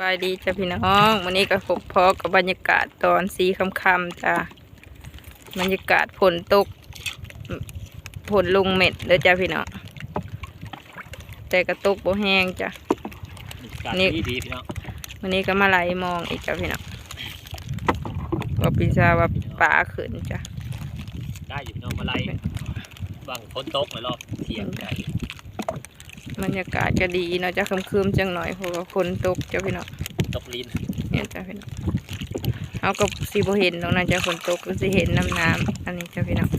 บายดีจ้ะพี่น้องวันนี้ก็พบพอกับบรรยากาศตอนสีค่ำๆจ้ะบรรยากาศฝนตกฝนลงเม็ดเด้อจ้ะพี่น้องแต่กระตกบ่แห้งจ้ะการนี่ดีดีพี่น้องวันนี้ก็มาไล่มองอีกจ้ะพี่น้องว่าปีชาว่าป่าขึ้นจ้ะได้อยู่พี่น้องมาไล่บางฝนตกในรอบเที่ยงได้ บรรยากาศก็ดีเนาะจะคืมๆจังหน่อยเพราะว่าฝนตกจ้ะพี่น้องตกลินเนี่ยจ้ะพี่น้องเอากับสีบ่เห็นตรงนั้นจะฝนตกก็สิเห็นน้ำน้ำอันนี้จ้ะพี่น้อง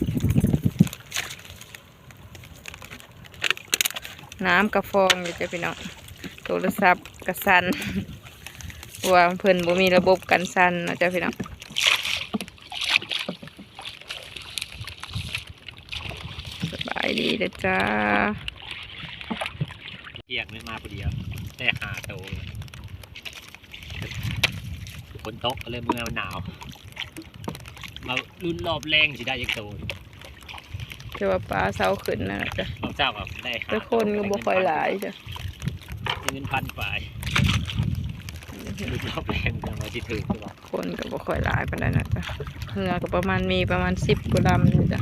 น้ำกระฟองอยู่จ้ะพี่น้องโทรศัพท์กระสันเพราะว่าเพิ่นบ่มีระบบกันสั่นเนาะจ้ะพี่น้องสบายดีเด้อจ้าเที่ ยงไม่มาพอดียวได้หาโตวฝนตกก็เลยเมื่อหนาว มารุ่นรอบแรงสิได้ยังโตจะว่าปลาเสาขึ้นนะจ้ะรอบเจ้าก็ได้หาแต่คนก็บ่ค่อยหลายจ้ะได้เงินพันฝ่ายรุ่นรอบแรงจะมาที่ถือคือว่าคนก็บ่ค่อยหลายปานใดนะจ้ะเหงื่อก็ประมาณมีประมาณสิบกว่าลำนี่จ้ะ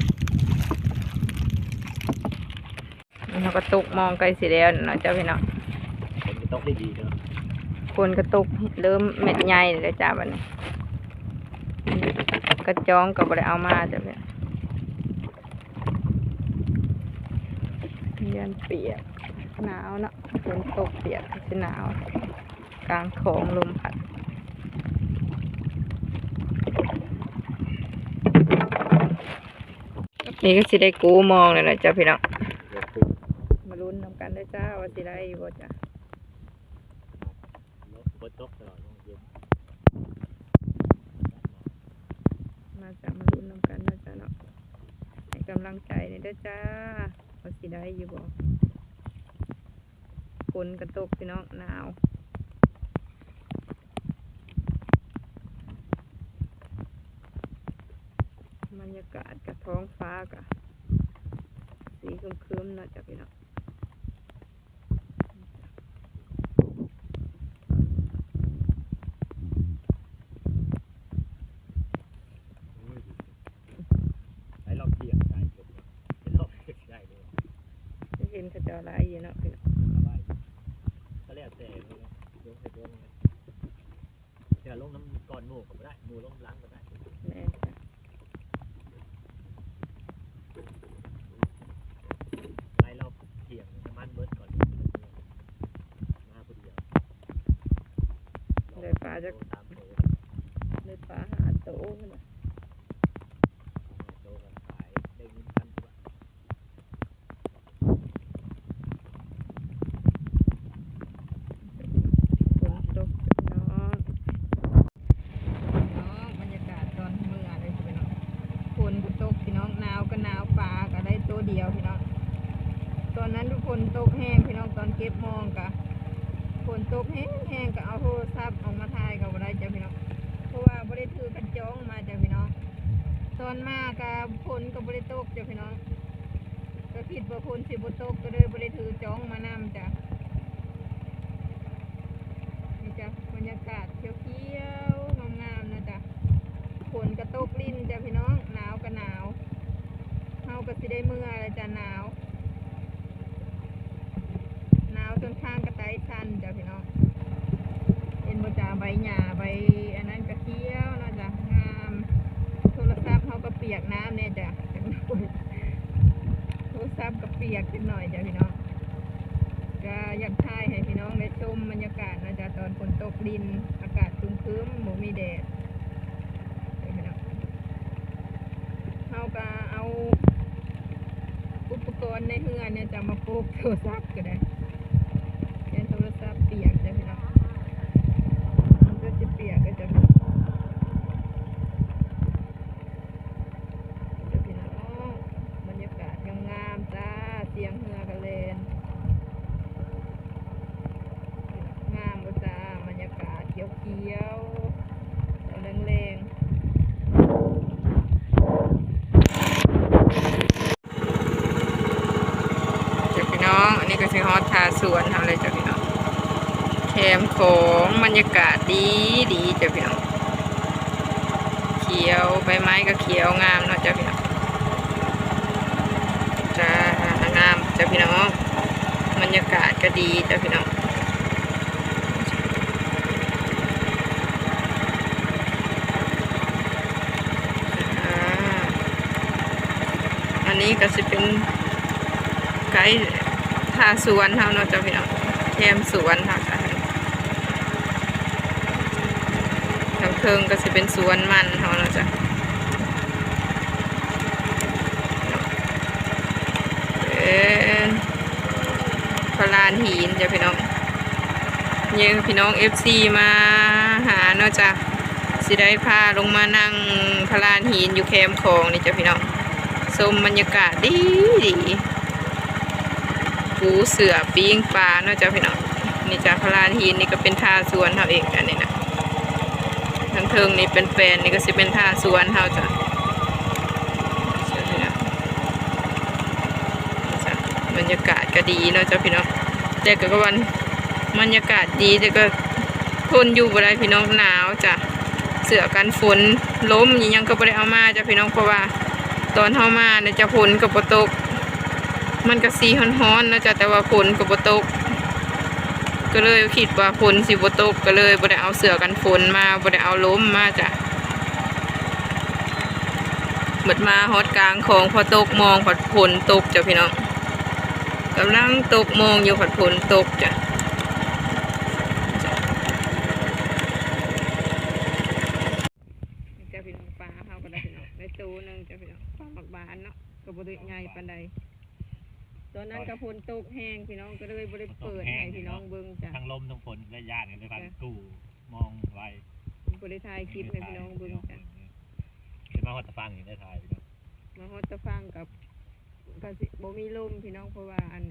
เราก็ตกมองไกลสิแล้วเนาะจ้ะพี่น้องฝนก็ตกได้ดีเนาะคนก็ตกเริ่มเม็ดใหญ่เลยจ้ะบัดนี้กระจองก็บ่ได้เอามาจ้ะพี่ยันเปียกหนาวเนาะฝนตกเปียกก็สิหนาว กลางโขงลมพัดนี่ก็สิได้กูมองเลยนะจ้ะพี่น้อง จ้าว่าสิได้อยู่บ่จ้ะฝนตกตลอดย็นมาจ้ะมาลุ้นนำกันนะจ้ะเนาะให้กำลังใจเนี่ด้วยจ้าว่าสิได้อยู่บ่ฝนกระตกพี่น้องหนาวบรรยากาศกับท้องฟ้ากะสีครึมๆนะจ้ะพี่น้อง ไอ้รอบเที่ยงได้จบแล้วเป็นรอบเที่ยงได้เลย ได้เห็นเขาเจ้าห ลายอยู่เนาะพี่น้องสบายก็แล้วแต่เลยนะลงไปตัวนึงเดี๋ยวลงน้ำก่อนหมูก็ได้หมูลงล้างก็ได้แม่นจ้ะไล่รอบเที่ยงน้ำมันเบิดก่อนมาพอดีเลยปลาจะตามโตเลยปลาหาโตพุ่นน่ะ โตกันขายได้เงินพันกว่า ฝนตกพี่น้องน้องบรรยากาศตอนเมื่อเลยพี่น้องฝนก็ตกพี่น้องหนาวก็หนาวปลาก็ได้ตัว เดียวพี่น้อง ตอนนั้นทุกคนตกแห้งพี่น้องตอนเก็บมองกะฝนตกแห้งแห้งก็เอาโทรศัพท์ออกมาถ่ายก็บ่ได้จ้ะพี่น้อง เพราะว่าบ่ได้ถือกันจ้องมาจ้ะพี่น้อง ตอนมากะฝนก็บ่ได้ตกจ้ะพี่น้อง ก็คิดว่าฝนสิบ่ตกก็เลยบ่ได้ถือจ้องมานำจ้ะนี่จ้ะบรรยากาศเขียวๆงามๆนะจ๊ะฝนกระตกลิ้นจ้ะพี่น้อง หนาวก็หนาวเฮา ก็สิได้เมื่อแล้วจ้ะหนาวหนาวจนข้างกระไตชันจ้ะพี่น้องเห็นบ่จ้าใบหญ้าใบอันนั้นก็เขียวเนาะจ้ะงามโทรศัพท์เฮาก็เปียกน้ำเนี่ยจ้ะจังหน่อยโทรศัพท์ก็เปียกจังหน่อยจ้ะพี่น้องก็อยากถ่ายให้พี่น้องได้ชมบรรยากาศนะจ๊ะตอนฝนตกดินอากาศครึ้มๆหมูมีแดดเห็นไหมเนาะเราก็เอา อุปกรณ์ในเฮือนเนี่ยจะมาปลูกโทรศัพท์ก็ได้เล่นโทรศัพท์เปียกจะพี่น้องมันก็จะเปียกก็จะจ้ะพี่น้องบรรยากาศงามๆจ้าเสียงเฮือกันเลย งามบ่จ้าบรรยากาศเขียวเขียวๆแรงแรงๆจ้ะพี่ น้อง อันนี้ก็สิฮอดทาสวนทำอะไรจ้ะพี่น้องแถมของบรรยากาศดีดีจ้ะพี่น้อง เขียวใบไม้ก็เขียวงามเนาะจ้ะพี่น้องจ้างามจ้ะพี่น้องบรรยากาศก็ดีจ้ะพี่น้องอันนี้ก็จะเป็นไกด์ ทาสวนเฮาเนาะจ้ะพี่น้องแถมสวนเฮาจ้ะทางเทิงก็จะเป็นสวนมันเฮาเนาะจ้ะเป็นพลานหินจ้ะพี่น้องยังพี่น้องเอฟซีมาหาเนาะจ้ะสิได้พาลงมานั่งพลานหินอยู่แคมป์ของนี่จ้ะพี่น้องชมบรรยากาศดีดี ปูเสือปิ้งปลาเนาะจ้ะพี่น้องนี่จ้ะพลานหินนี่ก็เป็นท่าสวนเขาเองอันนี้นะทั้งเทิงนี่เป็นแฟนนี่ก็สิเป็นท่าสวนเขาจ้ะใช่พี่น้องจ้ะบรรยากาศก็ดีเนาะจ้ะพี่น้องแต่ก็วันบรรยากาศดีแต่ก็ทนอยู่บ่ได้พี่น้องหนาวจ้ะเสือกันฝนล้มยังก็บ่ได้เอามาจ้ะพี่น้องเพราะว่า ตอนเฮามาเนี่ยจะฝนก็บ่ตก มันก็สีฮ้อนๆนะจ้ะแต่ว่าฝนก็บ่ตก ก็เลยคิดว่าฝนสิบ่ตกก็เลยบ่ได้เอาเสือกันฝนมาบ่ได้เอาล้มมาจ้ะเหมดมาฮอดกลางของพอตกมองผัดฝนตกจ้ะพี่น้องกำลังตกโมงอยู่ผัดฝนตกจ้ะจ้ะพี่น้องปลาเขาก็ได้พี่น้องได้ตัวหนึ่งจ้ะพี่น้องปลาหมักบานเนาะก็บริใหญ่ปานใด ตอนนั้นกระพนตกแห้งพี่น้องก็เลยบริเปิดให้พี่น้องเบิ่งจ้ะทั้งลมทั้งฝนและย่านกันเลยพันกู้มองไว้บริทายคลิปให้พี่น้องเบิ่งจ้ะจะมาวัดตะฟังอย่างได้ถ่ายพี่น้องมาฮอดตะฟังกับกสิบ่มีลมพี่น้องเพราะว่าอัน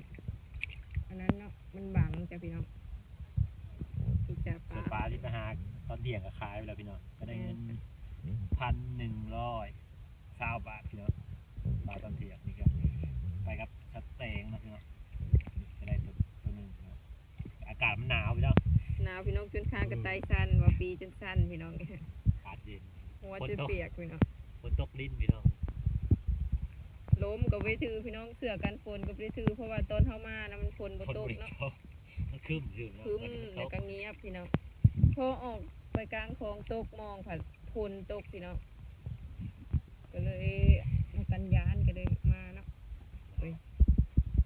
อันนั้นเนาะมันบังจ้ะพี่น้องอีกจ้ะปส่วนปลาลาที่ไปหาตอนเที่ยงก็ขายไปแล้วพี่น้องก็ได้เงินพันหนึ่งร้อยเก้าบาทพี่น้องปลาตอนเที่ยงนี่ก็ไปกับ สเต็งนะพี่น้องจะได้ตัวตัวหนึ่งพี่น้องอากาศมันหนาวพี่น้องหนาวพี่น้องจนคางกระไตสั้นว่าปีจนสั้นพี่น้องอากาศเย็นหัวจะเปียกพี่น้องฝนตกลิ้นพี่น้องล้มก็ไปถือพี่น้องเสือกันฝนก็ไปถือเพราะว่าตอนเข้ามานะมันฝนบ่ฝนตกบริเนาะโภคมันคืมอยู่เนาะคืมมันจะแล้วตก็กเงียบพี่น้องพอออกไปกลางคลองตกมองผัดฝนตกพี่น้องก็เลยมากันยานก็เลยมาเนาะ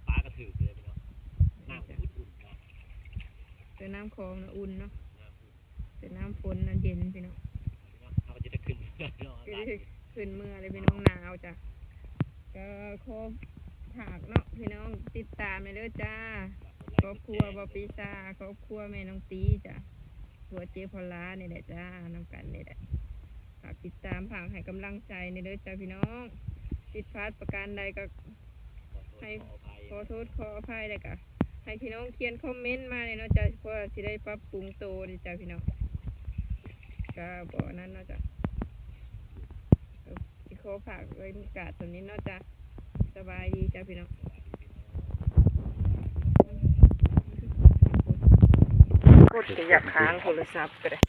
ปลากระ ถือเลยพี่น้องน้ำอุ่นๆเนาะแต่น้ำคลองนะอุ่นเนาะน้ำอุ่นแต่น้ำฝนนะเย็นพี่น้องพี่น้องเขาก็จะได้ขึ้นเรือพี่น้องก็อากาศได้ขึ้นเมื่อเลยพี่น้องหนาวจ้ะก็ขอถากเนาะพี่น้องติดตามเลยเด้อจ้าครอบครัวบอปีซาครอบครัวแม่น้องตีจ้ะครัวเจพอลาเนี่ยแหละจ้านำกันเนี่ยแหละฝากติดตามผางให้กำลังใจในเด้อจ้าพี่น้องติดพลาดประการใดก็ ให้ขอโทษขออภัยเลยก็ให้พี่น้องเขียนคอมเมนต์มาเลยเนาะจ้ะเพื่อสิได้ปรับปรุงโตวดีจ้าพี่น้องก็บอกนั้นเนาะจ้ะขอฝากไว้มีกาศตรงนี้เนาะจ้ะสบายดีจ้าพี่น้องกดขยับค้างโทรศัพท์ก็ได้